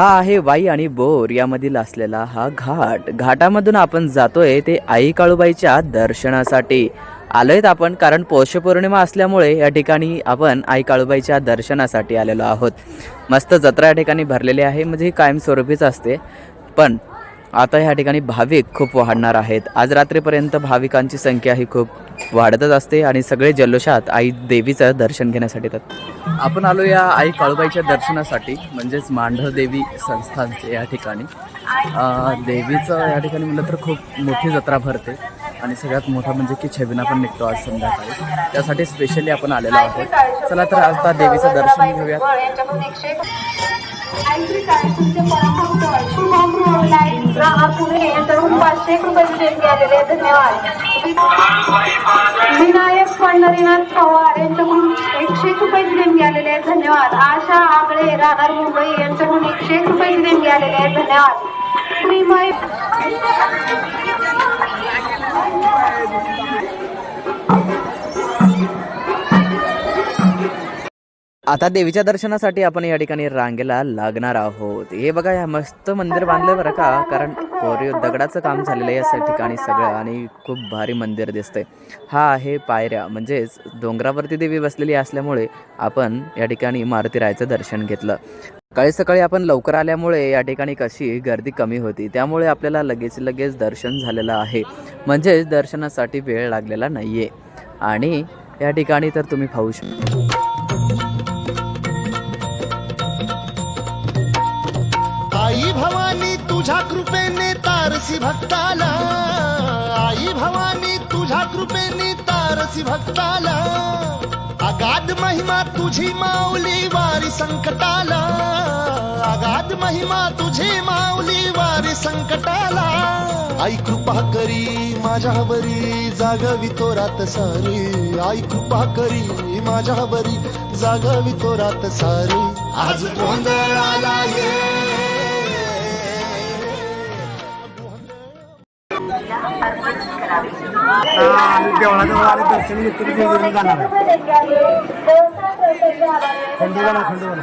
हा आहे वाई आणि बोर यामधील असलेला हा घाट. घाटामधून आपण जातोय ते आई काळूबाईच्या दर्शनासाठी. आलोयत आपण कारण पौषपौर्णिमा असल्यामुळे या ठिकाणी आपण आई काळूबाईच्या दर्शनासाठी आलेलो आहोत. मस्त जत्रा या ठिकाणी भरलेली आहे. म्हणजे ही कायमस्वरूपीच असते. पण आता ह्या ठिकाणी भाविक खूप वाढणार आहेत. आज रात्रीपर्यंत भाविकांची संख्या ही खूप वाढतच असते आणि सगळे जल्लोषात आई देवीचं दर्शन घेण्यासाठी येतात. आपण आलो या आई काळूबाईच्या दर्शनासाठी म्हणजेच मांढर देवी संस्थानचे या ठिकाणी. देवीचं या ठिकाणी म्हटलं तर खूप मोठी जत्रा भरते. आणि सगळ्यात मोठा म्हणजे की छबिना पण निघतो आज संध्याकाळी. त्यासाठी स्पेशली आपण आलेलो आहोत. चला तर आता देवीचं दर्शन घेऊयात. एक रुपये धन्यवाद विनायक पंढरीनाथ पवार यांच्याकडून एकशे एक रुपये देणगी आलेले आहेत धन्यवाद. आशा आगळे राधार मुंबई यांच्याकडून एकशे एक रुपये देणगी आलेले आहेत धन्यवाद. श्रीमय आता देवीच्या दर्शनासाठी आपण या ठिकाणी रांगेला लागणार आहोत. हे बघा या मस्त मंदिर बांधलं बरं का? कारण कोरीव दगडाचं काम झालेलं आहे या ठिकाणी सगळं आणि खूप भारी मंदिर दिसतंय. हा आहे पायऱ्या. म्हणजेच डोंगरावरती देवी बसलेली असल्यामुळे आपण या ठिकाणी मारुती रायचं दर्शन घेतलं. सकाळी सकाळी आपण लवकर आल्यामुळे या ठिकाणी कशी गर्दी कमी होती त्यामुळे आपल्याला लगेच लगेच दर्शन झालेलं आहे. म्हणजेच दर्शनासाठी वेळ लागलेला नाहीये. आणि या ठिकाणी तर तुम्ही पाहू शकता आई भवानी तुझ्या कृपेने तारसी भक्ताला. आई भवानी तुझ्या कृपेने तारसी भक्ताला. अगाध महिमा तुझी माऊली वारी संकटाला. अगाध महिमा तुझी माऊली वारी संकटाला. आई कृपा करी माझ्यावरी जागवी तो रात सारी. आई कृपा करी माझ्यावरी जागवी तो रात सारी. आज गोंधळाला ये. आम्ही देवळाजवळ आले दर्शन घेतो की जेजुरीला जाणार आहे खंडोबाला खंडोबाला